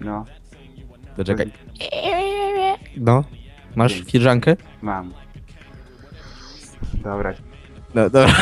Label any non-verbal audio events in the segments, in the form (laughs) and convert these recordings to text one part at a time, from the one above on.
No, To czekaj. No. Masz filiżankę? mam. Dobra, No, dobra.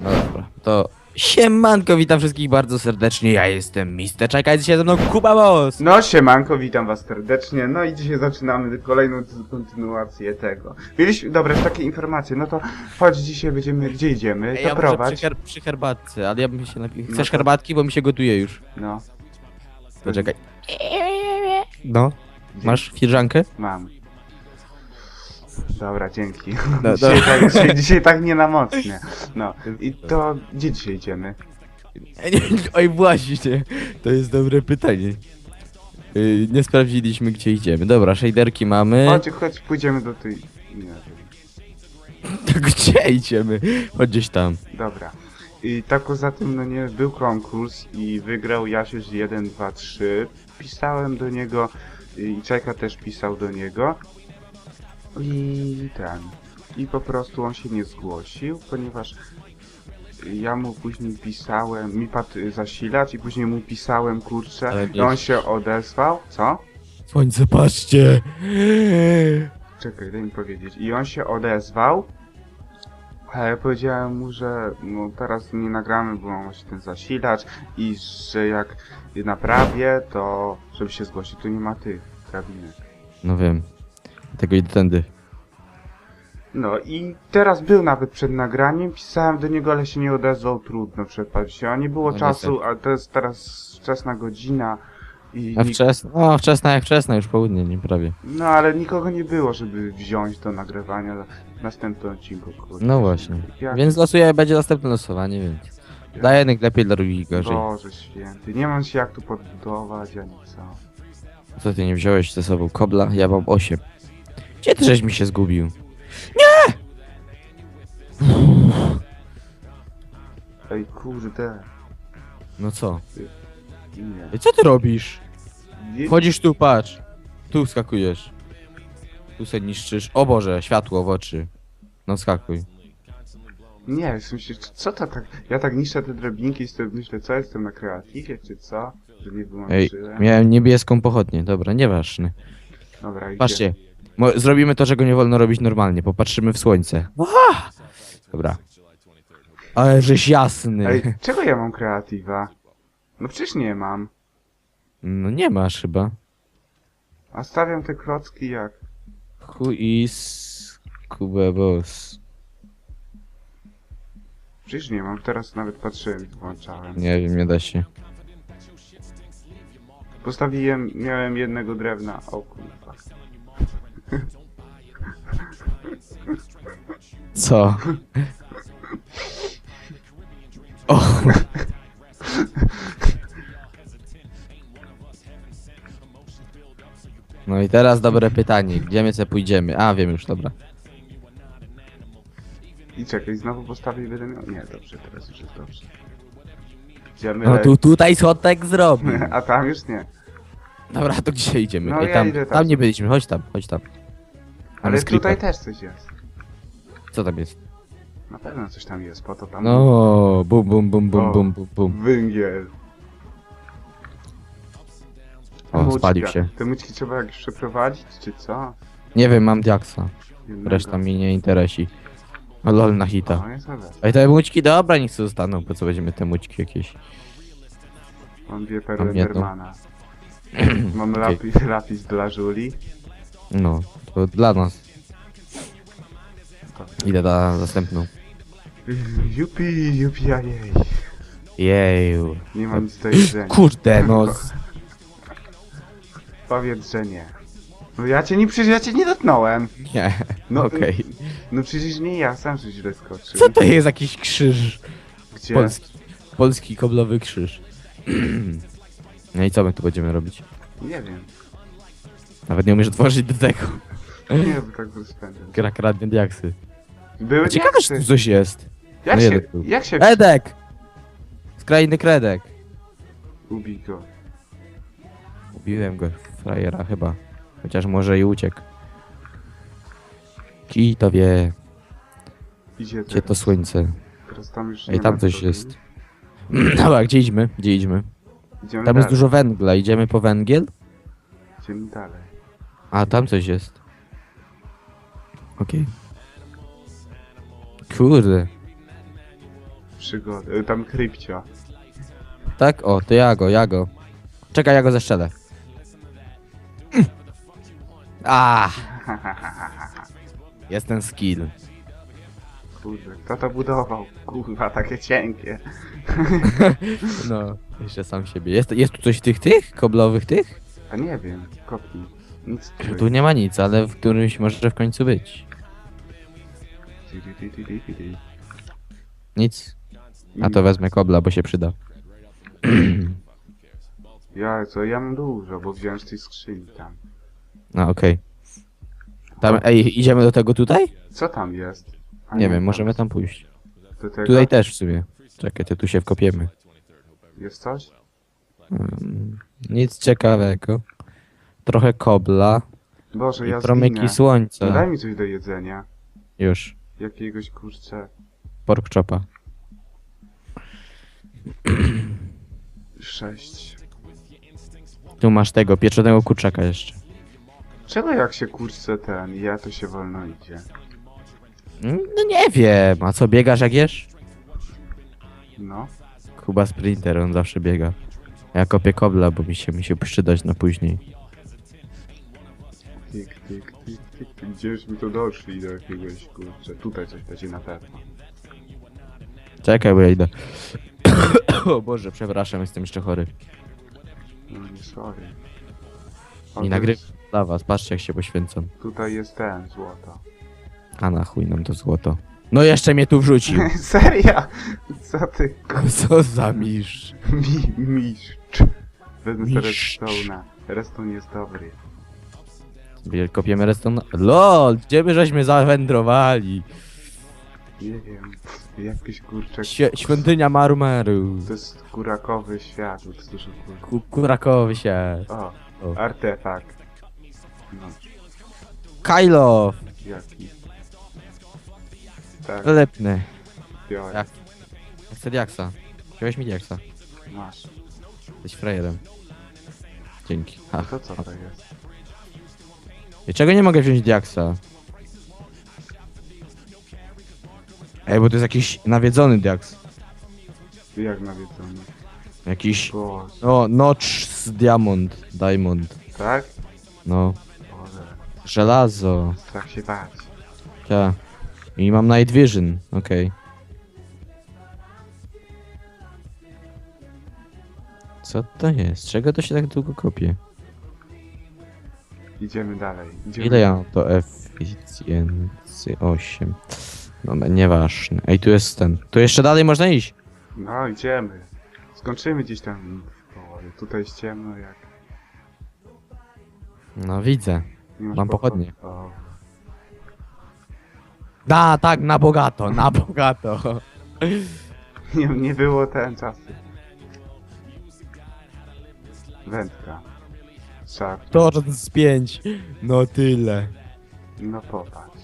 No dobra, to siemanko, witam wszystkich bardzo serdecznie, ja jestem Mister Czekaj, dzisiaj ze mną Kuba Boss! No siemanko, witam was serdecznie. No i dzisiaj zaczynamy kolejną kontynuację tego. Mieliśmy, dobra, takie informacje, no to chodź dzisiaj będziemy, gdzie idziemy? To ja może przy, prowadź. her przy herbatce, ale ja bym się napił. No Chcesz to- herbatki, bo mi się gotuje już. No. To czekaj. No, masz filiżankę? Mam. Dobra, dzięki. (laughs) No, dzisiaj, dobra. tak, dzisiaj, dzisiaj tak nie na mocnie. No. I to gdzie dzisiaj idziemy? Oj, właśnie, to jest dobre pytanie. Yy, nie sprawdziliśmy, gdzie idziemy. Dobra, shaderki mamy. Chodź, chodź, pójdziemy do tej. Nie wiem. (laughs) To gdzie idziemy? Chodź gdzieś tam. Dobra. I tak poza tym, no nie, był konkurs i wygrał Jasiusz 1, 2, 3. Pisałem do niego i Czajka też pisał do niego. I ten. I po prostu on się nie zgłosił, ponieważ ja mu później pisałem, mi padł zasilacz i później mu pisałem, kurczę, Ale i on się odezwał. Co? Słońce, patrzcie! Czekaj, daj mi powiedzieć. I on się odezwał. A ja powiedziałem mu, że no teraz nie nagramy, bo mam właśnie ten zasilacz i że jak naprawię, to żeby się zgłosić, to nie ma tych drabinek. No wiem. Tego idę tędy. No i teraz był nawet przed nagraniem, pisałem do niego, ale się nie odezwał, trudno przepaść się, a nie było No czasu, a to jest teraz wczesna godzina i... A nik- wczesna? No, wczesna jak wczesna, już południe, nie prawie. No ale nikogo nie było, żeby wziąć do nagrywania w następnym odcinku. kurczę. No właśnie. Jak Więc losuję, będzie następne losowanie, więc. Dla jednych lepiej, dla drugich gorzej. Boże święty, nie mam się jak tu podbudować, ani co. Co ty nie wziąłeś ze sobą kobla? Ja mam 8. Gdzie ty żeś mi się zgubił? Ej, kurde. No co? Nie. Ej, co ty robisz? Nie, Chodzisz tu, patrz. Tu skakujesz. Tu se niszczysz. O Boże, światło w oczy. No skakuj. nie w sensie, co to tak... Ja tak niszczę te drabinki i sobie myślę, co jestem na kreatywie, czy co? Że nie Ej, wyłączyłem. miałem niebieską pochodnię. Dobra, nieważne. Dobra, idzie. Patrzcie. Mo- zrobimy to, czego nie wolno robić normalnie. Popatrzymy w słońce. Aha! Dobra. Ale żeś jasny. Ej, czego ja mam kreatywa? No przecież nie mam. No nie masz chyba. A stawiam te klocki jak... Who is Kuba Boss? Przecież nie mam, teraz nawet patrzyłem i włączałem. Nie wiem, nie da się. Postawiłem, miałem jednego drewna, o kurwa. Co? O. No i teraz dobre pytanie. Gdzie my sobie pójdziemy? A, wiem już, dobra. I czekaj, znowu postawię i będę miał... Nie, dobrze, teraz już jest dobrze. Idziemy No tu, tutaj schodek zrobił. (laughs) A tam już nie. Dobra, to gdzie idziemy? No Ej, ja tam, idę tam. tam nie byliśmy, chodź tam, chodź tam. Ale Mamy tutaj skrypę. też coś jest. Co tam jest? Na pewno coś tam jest, po to tam... No, bum, bum, bum, bum, O. bum, bum, bum. Węgiel. O, Mućka. spalił się. Te mućki trzeba jakieś przeprowadzić, czy co? Nie wiem, mam diaksa. Jednego. Reszta mnie nie interesi. O, lol na hita. O, nie zależy. Ej, te mućki, dobra, niech sobie zostaną, po co będziemy te mućki jakieś. Mam dwie Mam perły jedną. Mam Okej. lapis, lapis dla Julii. No, to dla nas. Idę na następną. Jupi, jupi, a jej. Jeju. Nie mam nic do jedzenia. Kurde, no. z- Powiedz, że nie. No ja cię nie, przecież ja cię nie dotknąłem. Nie, No, okej. No przecież nie ja, sam że źle skoczył. Co to jest jakiś krzyż? Gdzie? Polski, polski koblowy krzyż. (clears throat) No i co my tu będziemy robić? Nie wiem. Nawet nie umiesz otworzyć do tego. Nie, bo tak rozpędzę. Gra kradnie diaksy. Były Ciekawe, czy tu diaksy. coś jest. Jak no się, jeden był. jak się Edek! Z krainy Kredek. ubij go? Ubiłem go, frajera chyba. Chociaż może i uciekł. Ki to wie, Idzie gdzie to słońce. Teraz tam już Ej, nie tam coś drogi. jest. (clears throat) Dobra, gdzie idźmy? Gdzie idźmy? Idziemy Tam jest dalej. dużo węgla, idziemy po węgiel? Idziemy dalej. A, tam coś jest. Okej. Kurde. Przygody. Y, Tam krypcio. Tak? O, to ja go, ja go. Czekaj, ja go zeszczelę. (clears throat) A, (laughs) Jest ten skill. Kurde, kto to budował? Kurwa, takie cienkie. (laughs) No, jeszcze sam siebie. Jest, jest tu coś tych, tych? Koblowych tych? A nie wiem, kopnij. Nic tu. Tu nie ma nic, ale w którymś może w końcu być. Nic. A to wezmę kobla, bo się przyda. (clears throat) Ja, co, ja mam dużo, bo wziąłem z tej skrzyni tam. No, okej. Tam, ej, idziemy do tego tutaj? Co tam jest? A Nie wiem, możemy tam pójść. Do tego? Tutaj też w sumie. Czekaj, to tu się wkopiemy. Jest coś? Mm, Nic ciekawego. Trochę kobla Boże, i ja promyki zginę. Słońca. Daj mi coś do jedzenia. Już. Jakiegoś kurczę. Pork chopa. Sześć. Tu masz tego, pieczonego kurczaka jeszcze. Czego jak się kurczę ten, ja to się wolno idzie. No nie wiem, a co, biegasz jak jesz? No. Kuba Sprinter, on zawsze biega. Ja kopię kobla, bo mi się, mi się przydać na później. Tyk, tyk, tyk, tyk. Gdzieśmy tu doszli do jakiegoś kurczę. Tutaj coś będzie na pewno. Czekaj, bo ja idę. (coughs) o Boże, przepraszam, jestem jeszcze chory. No nie sorry. O, to nagrywam jest- dla was, patrzcie jak się poświęcam. Tutaj jest ten, złoto. A na chuj nam to złoto. No jeszcze mnie tu wrzucił. (laughs) Serio? Co ty? (laughs) Co za mistrz. Mi, mistrz. Wezmę sobie Mistrz. redstone'a. Redstone jest dobry. Sobie Kopiemy redstone. LOL, gdzie my żeśmy zawędrowali? Nie wiem. Jakiś kurczak. Świe świątynia Marumaru. To jest kurakowy świat. Kur... Ku Kurakowy się. O, O. artefakt. No, Kylo! jaki? Tak, Lepny. biorę. Jak? Ja chcę diaksa. Wziąłeś mi diaksa. Masz. Jesteś frajerem. Dzięki. A Ha. to co to jest? I czego nie mogę wziąć diaksa? Ej, bo to jest jakiś nawiedzony diaks. Jak nawiedzony? Jakiś... Boże. No, notch z diamond. Diamond. Tak? No. Boże. Żelazo. Strach się bać. Ja. I mam night vision. Okej. Co to jest? Czego to się tak długo kopie? Idziemy dalej. Idziemy. Ile ja mam to efficiency 8? No nieważne. Ej, tu jest ten. Tu jeszcze dalej można iść. No, idziemy. Skończymy gdzieś tam w połowie. Tutaj jest ciemno jak... No widzę. Nie masz Mam pochodni. pochodnie. O. Da, tak, na bogato, na (laughs) bogato. Nie, nie było ten czasy. Wędka. Szarp. To z 5. No tyle. No popatrz.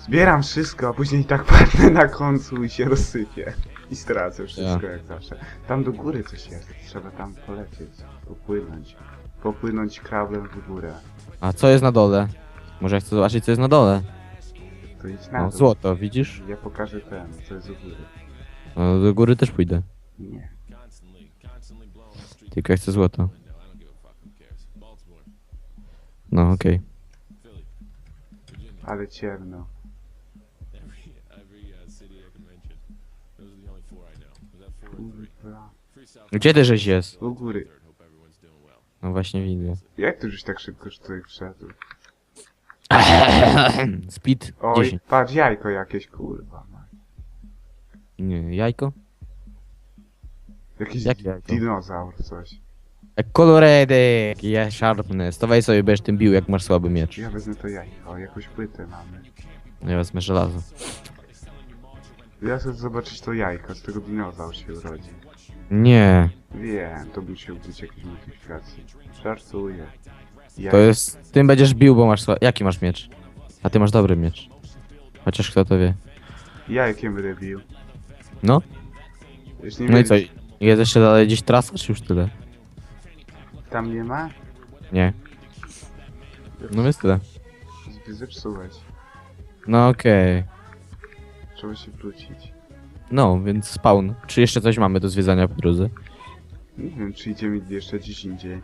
Zbieram wszystko, a później tak padnę na końcu i się rozsypię. I stracę wszystko jak zawsze. Tam do góry coś jest. Trzeba tam polecieć. Popłynąć. Popłynąć krablem w górę. A co jest na dole? Może ja chcę zobaczyć, co jest na dole. To idź na No, dół. złoto, widzisz? Ja pokażę ten, co jest u góry. No, do góry też pójdę. Nie. Tylko ja chcę złoto. No, okej. Ale ciemno. Kurwa. Gdzie ty żeś jest? U góry. No właśnie widzę. Jak ty żeś tak szybko tutaj wszedł? (laughs) Speed Oj, 10. patrz, jajko jakieś, kurwa. no. Nie, jajko? Jakiś Jakie jajko? dinozaur, coś. Coloredy! Ja sharpness. To weź sobie będziesz tym bił, jak masz słaby miecz. Ja wezmę to jajko, jakąś płytę mamy. Ja wezmę żelazo. Ja chcę zobaczyć to jajko, z tego dinozaur się urodzi. Nie, Wiem, to musiał być jakieś modyfikacje. Żartuję. to jest... Tym będziesz bił, bo masz słaby... Jaki masz miecz? A ty masz dobry miecz. Chociaż kto to wie. Ja jakiem będę bił. No, Już nie no i co? Jest jeszcze dalej gdzieś trasa, czy już tyle? Tam nie ma? Nie. No jest tyle. Zepsułeś. No okej. Trzeba się wrócić. No, więc spawn. Czy jeszcze coś mamy do zwiedzania po drodze? Nie wiem, czy idziemy jeszcze gdzieś indziej.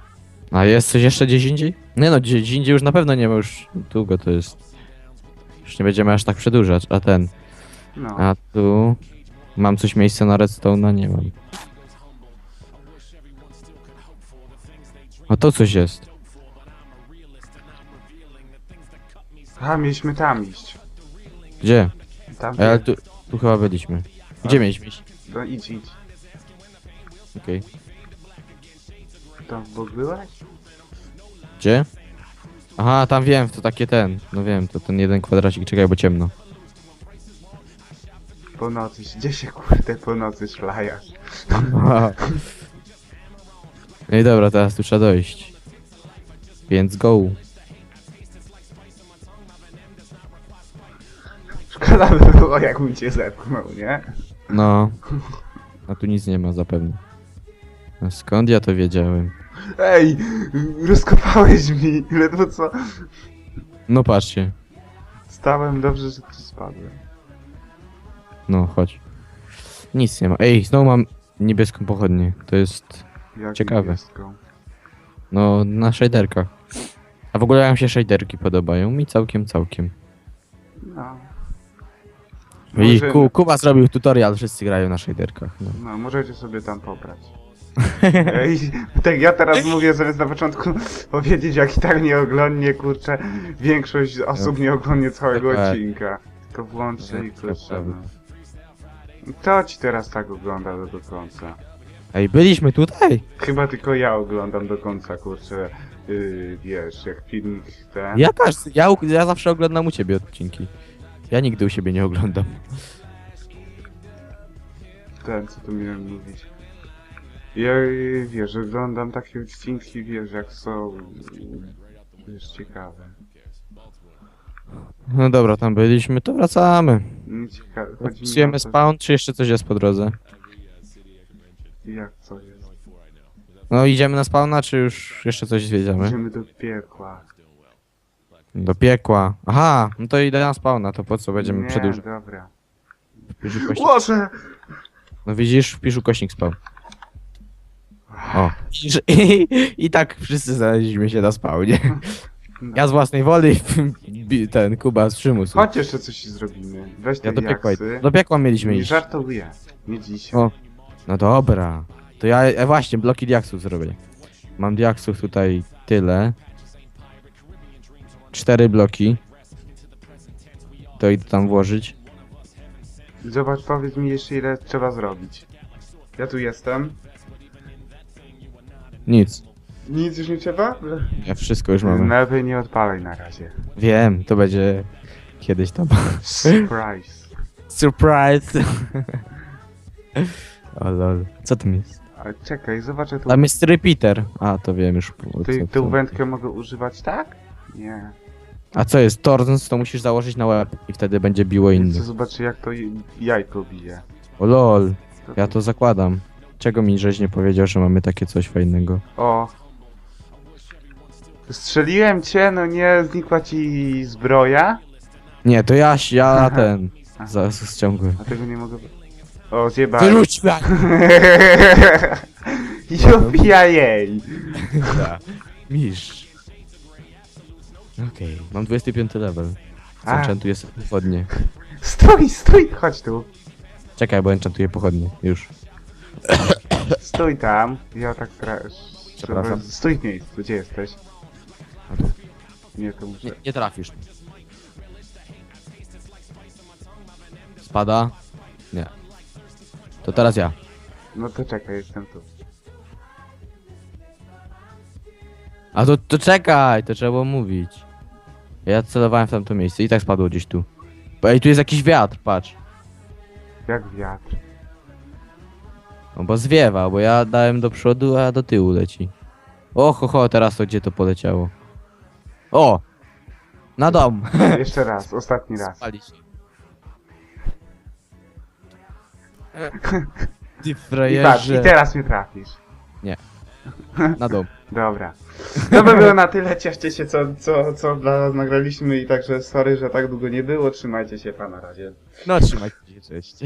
A jest coś jeszcze gdzieś indziej? Nie no, gdzieś indziej już na pewno nie ma, już długo to jest. Już nie będziemy aż tak przedłużać, a ten. No. A tu... Mam coś miejsca na redstone'a? Nie mam. A to coś jest. A, mieliśmy tam iść. Gdzie? Tam. E, Ale tu, tu chyba byliśmy. Gdzie mieliśmy iść? No idź, idź. Okej. Tam w bok byłeś? Gdzie? Aha, tam wiem, to takie ten. No wiem, to ten jeden kwadracik, czekaj, bo ciemno. Po nocy. Gdzie się kurde po nocy szlajasz? (laughs) No i dobra, teraz tu trzeba dojść. Więc go. Szkoda by było, jakbym cię zepchnął, nie? No. A tu nic nie ma zapewne. A skąd ja to wiedziałem? Ej! Rozkopałeś mi! Ledwo co? No patrzcie. Stałem dobrze, że tu spadłem. No, chodź. Nic nie ma. Ej, znowu mam niebieską pochodnię. To jest, Jak Ciekawe. niebieską. no, na shaderkach. A w ogóle jak mi się shaderki podobają? Mi całkiem, całkiem. No. I Ku, Kuba zrobił tutorial, wszyscy grają na shaderkach. No. No, możecie sobie tam pobrać. (laughs) Ej, tak ja teraz mówię, zamiast na początku (laughs) powiedzieć, jak i tak nie oglądnie, kurczę, większość osób nie oglądnie całego Dokładnie. odcinka. To włączę i To kurczę, no. Kto ci teraz tak ogląda do, do końca? Ej, byliśmy tutaj! Chyba tylko ja oglądam do końca, kurczę, yy, wiesz, jak filmik ten... Ja też, ja, u- ja zawsze oglądam u ciebie odcinki. Ja nigdy u siebie nie oglądam. Ten, co tu miałem mówić. Ja, yy, wiesz, oglądam takie odcinki, wiesz, jak są, yy, wiesz, ciekawe. No dobra, tam byliśmy, to wracamy. Nie ciekawe. Chodzi mi o Odpisujemy to, spawn, czy jeszcze coś jest po drodze? Jak co jest? No idziemy na spawna, czy już jeszcze coś zwiedziamy? Idziemy do piekła. Do piekła. Aha, no to idę na spawna, to po co będziemy Nie, przedłużać? dobra. Wpisz ukośnik. No widzisz, wpisz ukośnik spawn. O. Widzisz, I, I tak wszyscy znaleźliśmy się na spawnie. Ja z własnej woli, ten Kuba z przymusu. Chodź jeszcze coś zrobimy. Weź te Ja do piekła jaksy. Do piekła mieliśmy Nie iść. żartuję. Nie dzisiaj. O. No dobra. To ja e, właśnie bloki diaksów zrobię. Mam diaksów tutaj tyle. Cztery bloki. To idę tam włożyć. Zobacz, powiedz mi jeszcze ile trzeba zrobić. Ja tu jestem. Nic. Nic już nie trzeba? Ja wszystko już mamy. Newy nie odpalaj na razie. Wiem, to będzie kiedyś tam. Surprise. (laughs) Surprise! (laughs) o lol. Co tam jest? Ale czekaj, zobaczę tu. Tam jest repeater. A, to wiem już. po- Ty, co to- wędkę mogę używać tak? Nie. A co jest? Torrents to musisz założyć na łeb i wtedy będzie biło Chcę innych. zobaczyć jak to j- jajko bije. O lol. Ja to zakładam. Czego mi żeś nie powiedział, że mamy takie coś fajnego? O. Strzeliłem cię, no nie, znikła ci zbroja? Nie, to ja, ja Aha. ten. Za, ściągłem. A tego nie mogę... O, zjebałem. Wyrzuć (laughs) mnie! Jopia jej! Mistrz. Okej, mam 25 level. A. Enchantuję sobie pochodnie. Stój, stój, chodź tu. Czekaj, bo enchantuję pochodnie. Już. Stój tam. Ja tak teraz... Przepraszam. Stój w miejscu, gdzie jesteś? A tu. Nie, to muszę... Nie, nie trafisz. Spada? Nie. To teraz ja. No to czekaj, jestem tu. A to, to czekaj, to trzeba było mówić. Ja celowałem w tamto miejsce i tak spadło gdzieś tu. Ej, tu jest jakiś wiatr, patrz. Jak wiatr. No bo zwiewa, bo ja dałem do przodu, a do tyłu leci. O, ho, ho, teraz to gdzie to poleciało? O! Na dom. Jeszcze raz, ostatni raz. (laughs) Ty I patrz, i frajerze. teraz mnie trafisz. (laughs) Na dom. Dobra. To by było na tyle. Cieszcie się, co, co, co dla was nagraliśmy i także sorry, że tak długo nie było. Trzymajcie się, pa na razie. No trzymajcie się, cześć. (laughs)